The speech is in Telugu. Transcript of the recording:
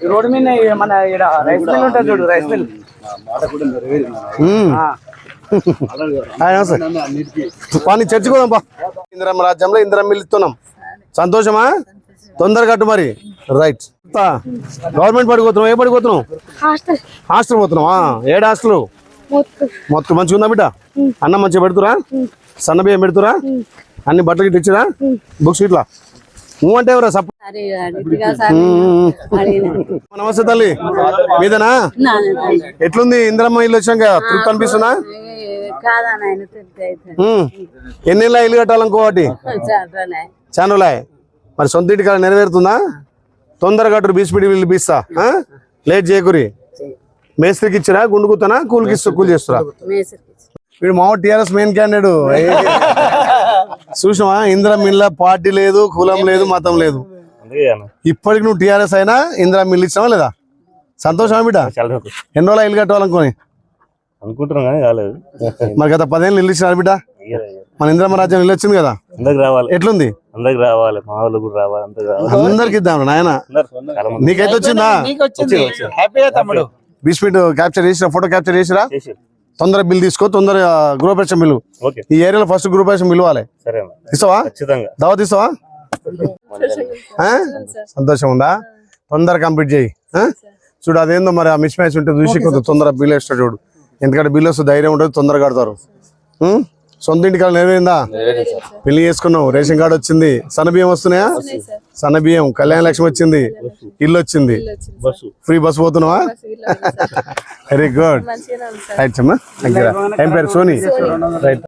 ఈ రోడ్డు మీద మన ఈడ రైస్ మిల్ ఉంటుంది చూడు రైస్ మిల్. ఉమ్. ఆ. హాయ్, నమస్తే. పాని చర్చి కూడా బా ఇందిరమ్మ రాజ్యంలో ఇందిరం మిల్ ఇస్తున్నాం సంతోషమా? తొందరగా కట్టు మరి. రైట్. గవర్నమెంట్ బడికి పోతున్నావు ఏ బడికి పోతున్నావు హాస్టల్. హాస్టల్ పోతున్నావా ఏడు హాస్టల్? మొత్తం. మొత్తం మంచిగా ఉందా బిడ్డ? అన్నం మంచిగా పెడుతురా? సన్న బియ్యం పెడుతురా? అన్ని బట్టలు గిట్ట ఇచ్చిరా? బుక్స్ ఇట్లా? నువ్వు అంటే ఎవరా? నమస్తే తల్లి. మీదేనా? ఎట్లుంది? ఇందిరమ్మ ఇల్లు వచ్చాక తృప్తి ఉమ్. ఎన్నేళ్ళ ఇల్లు కట్టాలనుకో వాటి? చాలనే. చానులాయ్ మరి సొంత ఇంటి కాడ నెరవేరుతుందా? తొందరగా కట్టురు బీస్పీడి వీళ్ళు బీస్తా? లేట్ చేయకురి. మేస్త్రికి ఇచ్చిరా? గుండు గుత్తనా కూలికి ఇస్తూ కూలి చేస్తురా? వీడు మామ టిఆర్ఎస్ మెయిన్ క్యాండిడేట్. చూసినావా? ఇందిరా మిల్ల పార్టీ లేదు కులం లేదు మతం లేదు. ఇప్పటికి నువ్వు టిఆర్ఎస్ అయినా ఇందిరా మిల్ ఇచ్చినావా లేదా? సంతోషమా బిడ్డ? ఎన్ని రోజులు ఇల్లు కట్టాలనుకోని అనుకుంటున్నాం కానీ కాలేదు. మరి గత పదేళ్ళు ఇల్లు ఇచ్చినారు బిడ్డ? మన ఇందిరమ్మ రాజ్యం ఇల్లు వచ్చింది కదా? అందరికి రావాలి. ఎట్లుంది? అందరికి రావాలి. మా వాళ్ళు కూడా రావాలి. అందరికి ఇద్దాం నాయన. నీకైతే వచ్చిందా? నీకు వచ్చింది. హ్యాపీ తమ్ముడు? బీస్పీట్ క్యాప్చర్ చేసిరా? ఫోటో క్యాప్చర్ చేసిరా? చేసి. తొందర బిల్ తీసుకో తొందర గృహప్రవేశం బిల్లు. ఓకే. ఈ ఏరియాలో ఫస్ట్ సరే అన్న. ఇస్తావా? దావత్ ఇస్తావా? ఆ? సంతోషం ఉందా తొందర కంప్లీట్ చేయి? చూడు అదేందో మరి ఆ మిస్ మ్యాచ్ ఉంటే చూసి కొంత తొందర బిల్ వేస్తాడు చూడు. ఎందుకంటే బిల్ వస్తే ధైర్యం ఉంటుంది తొందరగా కడతారు? సొంత ఇంటికాడ నెరవేరిందా? పెళ్ళి చేసుకున్నావు రేషన్ కార్డు వచ్చింది. సన్నబియ్యం వస్తున్నాయా? సన్నబియ్యం కళ్యాణ లక్ష్మి వచ్చింది. ఇల్లు వచ్చింది. బస్సు. ఫ్రీ బస్ పోతున్నావా? వెరీ గుడ్ రైట్ అమ్మా థ్యాంక్ యూ ఏం పేరు? సోనీ? రైట్